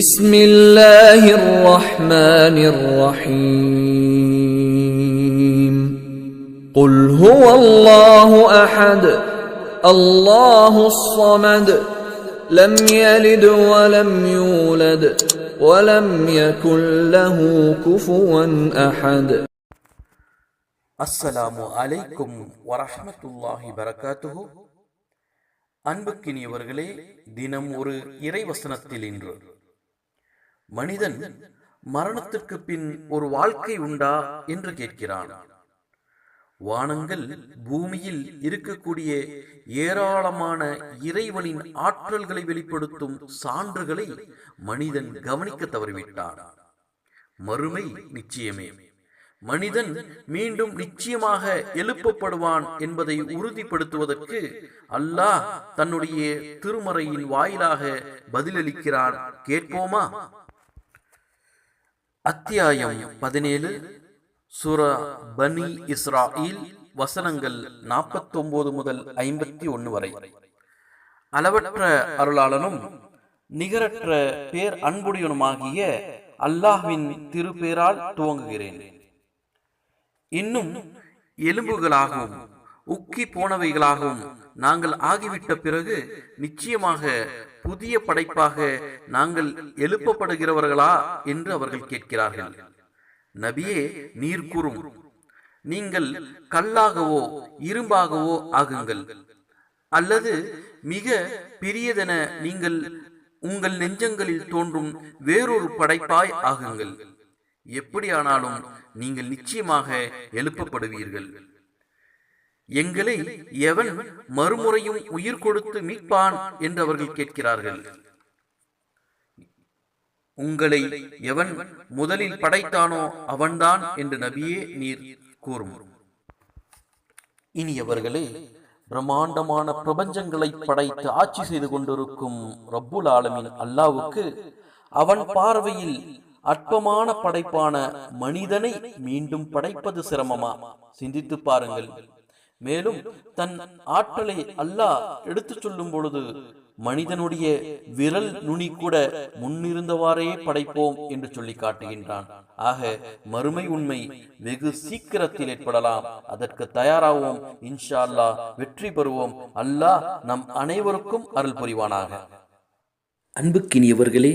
بسم الله الرحمن الرحيم قل هو الله احد الله الصمد لم يلد ولم يولد ولم يكن له كفوا احد அஸ்ஸலாமு அலைக்கும் வரஹ்மத்துல்லாஹி பரகாத்துஹு அன்புக்கினியவர்களே தினம் ஒரு இறைவசனத்தில் இன்று மனிதன் மரணத்திற்கு பின் ஒரு வாழ்க்கை உண்டா என்று கேட்கிறான். வானங்கள் பூமியில் இருக்கக்கூடிய ஏராளமான இறைவனின் ஆற்றல்களை வெளிப்படுத்தும் சான்றுகளை மனிதன் கவனிக்க தவறிவிட்டான். மறுமை நிச்சயமே. மனிதன் மீண்டும் நிச்சயமாக எழுப்பப்படுவான் என்பதை உறுதிப்படுத்துவதற்கு அல்லாஹ் தன்னுடைய திருமறையின் வாயிலாக பதிலளிக்கிறான். கேட்போமா? அத்தியாயம் பதினேழு சுரா பனி இஸ்ராயில் வசனங்கள் நாற்பத்தொன்பது முதல் ஐம்பத்தி ஒன்று வரை. அளவற்ற அருளாளனும் நிகரற்ற பேர் அன்புடையனுமாகிய அல்லாஹ்வின் திருப்பேரால் துவங்குகிறேன். இன்னும் எலும்புகளாகவும் உக்கி போனவைகளாகவும் நாங்கள் ஆகிவிட்ட பிறகு நிச்சயமாக புதிய படைப்பாக நாங்கள் எழுப்பப்படுகிறவர்களா என்று அவர்கள் கேட்கிறார்கள். நபியே நீர் கூறும். நீங்கள் கல்லாகவோ இரும்பாகவோ ஆகுங்கள். அல்லது மிக பெரியதென நீங்கள் உங்கள் நெஞ்சங்களில் தோன்றும் வேறொரு படைப்பாய் ஆகுங்கள். எப்படியானாலும் நீங்கள் நிச்சயமாக எழுப்பப்படுவீர்கள். எங்களை எவன் மறுமுறையும் உயிர் கொடுத்து மீட்பான் என்று அவர்கள் கேட்கிறார்கள். உங்களை எவன் முதலில் படைத்தானோ அவன்தான் என்று நபியே நீர் கூறும். இனியவர்களே பிரம்மாண்டமான பிரபஞ்சங்களை படைத்து ஆட்சி செய்து கொண்டிருக்கும் ரப்புல் ஆலமின் அல்லாவுக்கு அவன் பார்வையில் அற்பமான படைப்பான மனிதனை மீண்டும் படைப்பது சிரமமா? சிந்தித்து பாருங்கள். மேலும் தன் ஆற்றலை அல்லாஹ் எடுத்துச் சொல்லும் பொழுது மனிதனுடைய விரல் நுனி கூட முன்னிருந்தவாறே படைப்போம் என்று சொல்லி காட்டுகின்றான். ஆக மறுமை உண்மை வெகு சீக்கிரத்தில் ஏற்படலாம். அதற்கு தயாராவோம். இன்ஷா அல்லாஹ் வெற்றி பெறுவோம். அல்லாஹ் நம் அனைவருக்கும் அருள் புரிவானாக. அன்புக்கினியவர்களே